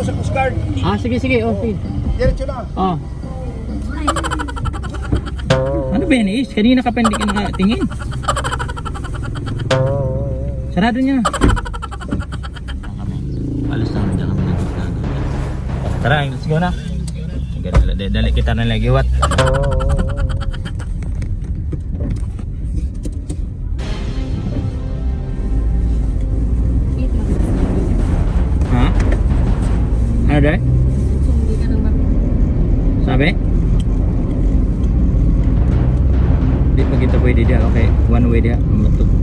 ko sa Coast Guard. Ah, sige, sige. Oh, sige. Diretso na. Oh. Ano ba yan, Is? Kanina ka pa hindi ka nakatingin. Sarado niya. Alas na dyan kami Tara, let's go na. Dali, kita na lagi wat. Ano dahil? Hindi ka nang Sabi? Di pa kita pwede dia. Okay, one way dia. Matuk.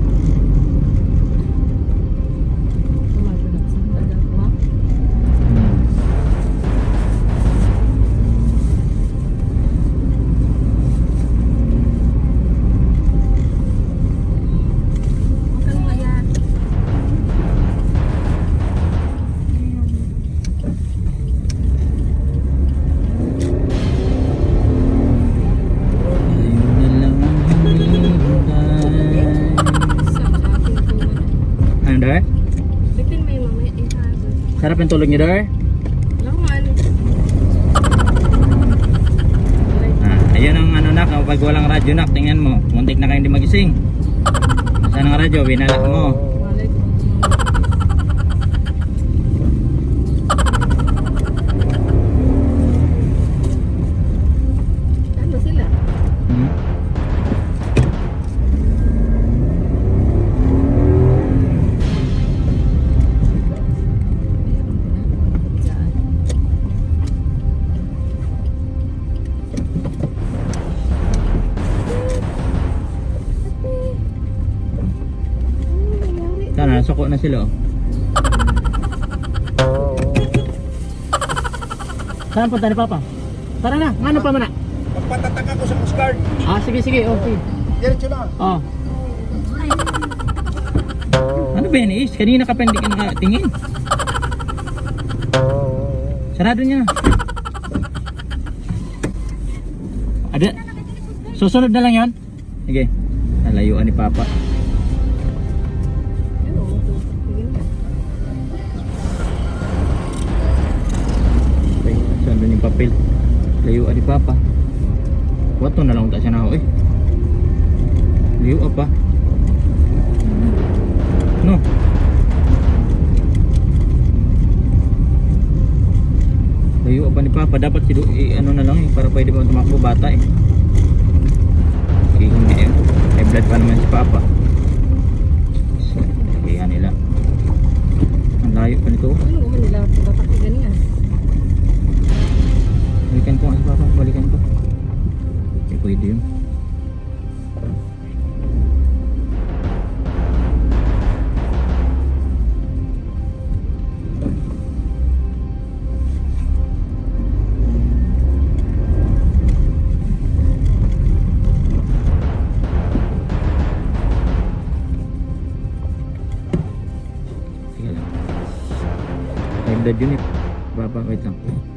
Ano dahil? Sarap yung tulog niyo dahil? Ah, ayun ang ano nak, kapag walang radyo nak, tingnan mo, muntik na kayo hindi magising. Saan ang radyo? Binalak mo. Sana, suko na sila oh. Saan punta ni Papa? Tara na, ano pa mana? Magpatataka ko sa Coast Guard. Ah, sige, sige, sige. Diretso na. Oh. Ano ba yan, Is? Kanina ka hindi ka nakatingin. Sarado niya. Ada. Susunod na lang yon. Sige. Nalayuan ni Papa. Saan doon yung papel? Layuan ni Papa. Wato na lang ta siya na eh. Layo apa? No. Layo apa ni Papa? Dapat si eh, ano na lang eh, para pwede pa tumakbo bata eh. Okay, hindi eh. May blood pa naman si Papa. So, kaya nila. Ang layo pa nito. Balikan ko nga Papa, balikan ko. Hindi pwede yun. Baba, wait lang.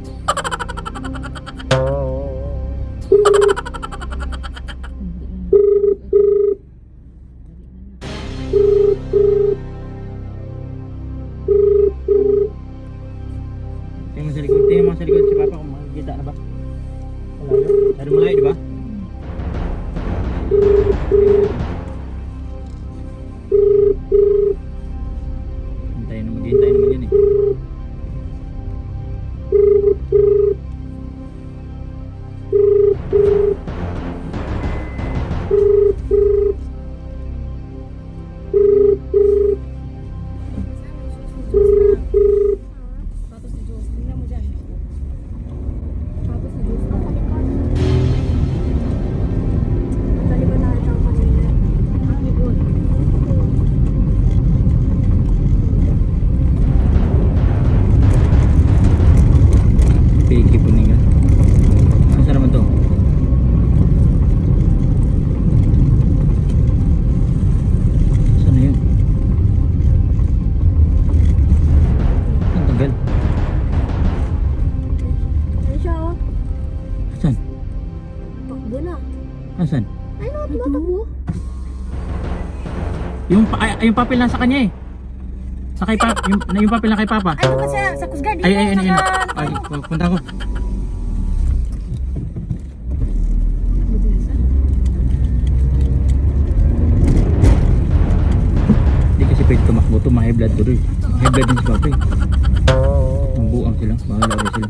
Yung, ay, yung papel nasa kanya eh. Sa kay Papa, yung, yung papel na kay Papa. Ay, doon sa, sa Coast Guard. Ay, ay, ay, ay, naka- ay, pu- punta ko. Hindi kasi pwede tumakbo to, ma-high blood to rin. High blood din si Papa eh. Ang buang sila, bahala rin sila.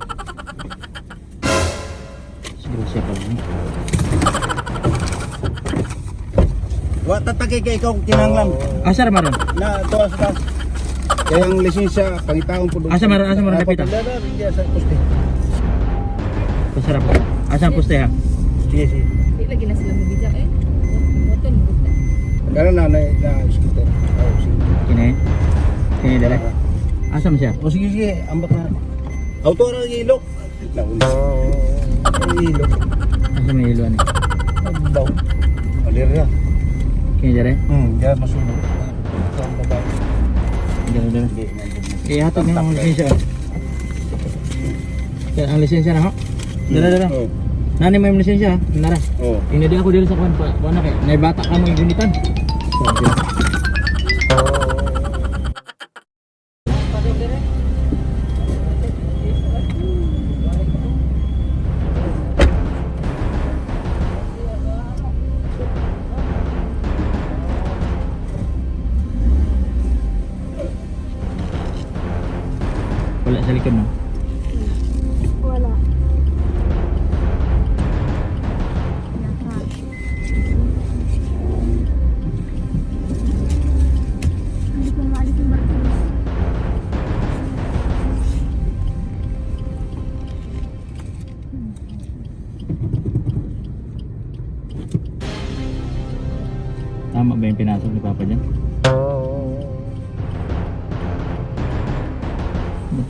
Wa tatagay kay ikaw kinanglan. Asa ra maron? Na tuwa sa taas. Kaya ang lisensya pangitaon po doon. Asa maron, asa maron napita? Dada, hindi sa poste. Pasarap ko. Asa ang poste ha? Sige, sige. Di lagi na sila eh. Moton, moton. Gano'n na na na scooter. Oh, sige. Kini. Kini dala. Asa man siya? O sige, sige. Ambak na. Auto ra ilok. Nauna. Ilok. Asa may iluan eh? Baw. Alir ya. Kini dala. Hmm, ya masunod. Ito ang babae. Dala dala. Hindi, nandun. Eh, hatod na ang lisensya. Kaya ang lisensya na ho. Dala dala. Oh. Nani mo yung lisensya ha? Nara. Oh. Inadi ako dito sa kwan pa. Kuan na kay. Nay bata ka mo yung gunitan. Sabi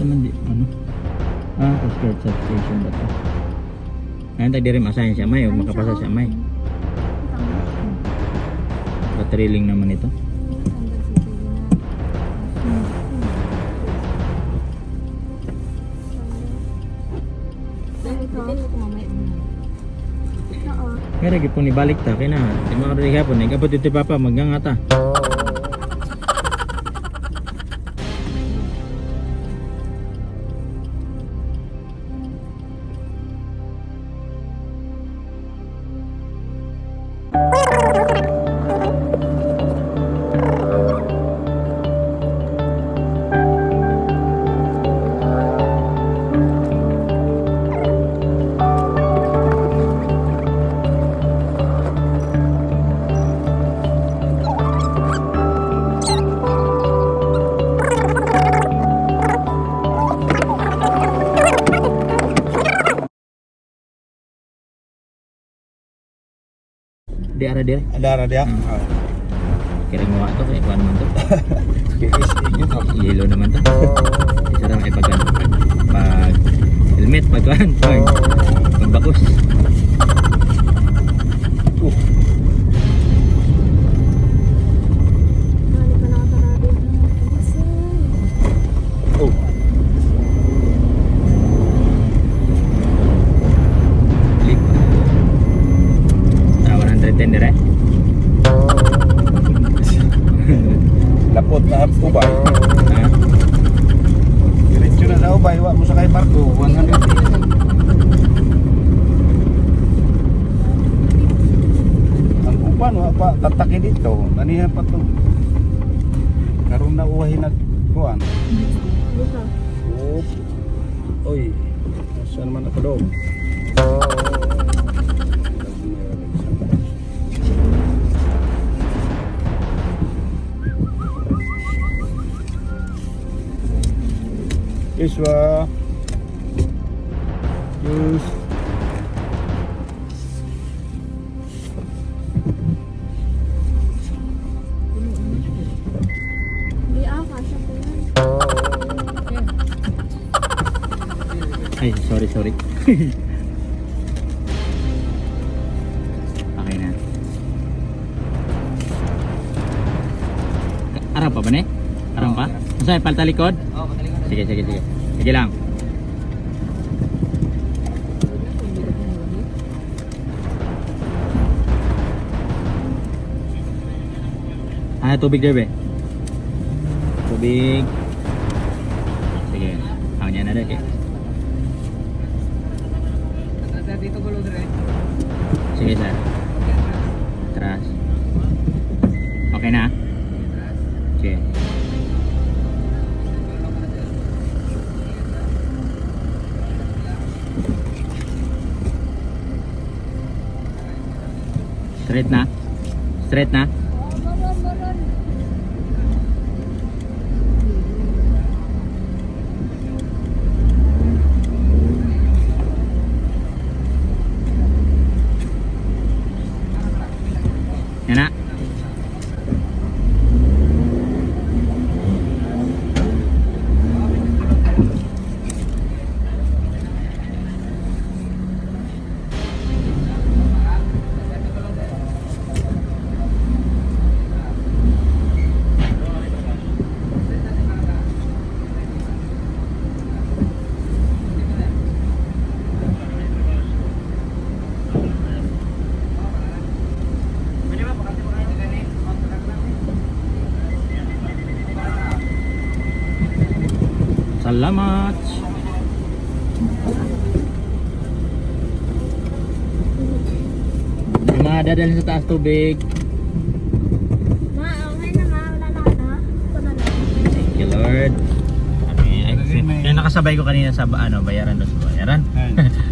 Ba't naman di, ano? Ah, Guard substation ba ito? Ngayon tayo rin masahin siya may o makapasa siya may. Patriling naman ito. Kaya lagi po ni balik ta, kaya na, di mga karinig hapon, nagabot ito papa, magngangata. Di ara dire. Adara dia. Hmm. Ah. Kira mo ato kaya kuan naman to. Yellow naman to. Isa lang ay pag pag, helmet pag kuan, pag pagbakos. Nanihan pa to. Karon na uwahin na kuan. Oh. Oy. Saan man ako doon? Iswa. Juice. Okay na. Arang pa ba ne? Arang pa? Masa palta likod? Oo, palta likod. Sige, sige, sige. Sige lang. Ah, tubig derbe. Tubig Tubig. Sige. Ako niya na rin. eh. Dito gulo dire. Sige, sir. Atras. Okay na? Sige. Straight na? Straight na? Salamat. Yung mga dadalhin sa taas tubig. Ma, okay na ma. Wala na ka na. Thank you Lord. Sabi, ay, May- nakasabay ko kanina sa ano, bayaran doon sa bayaran.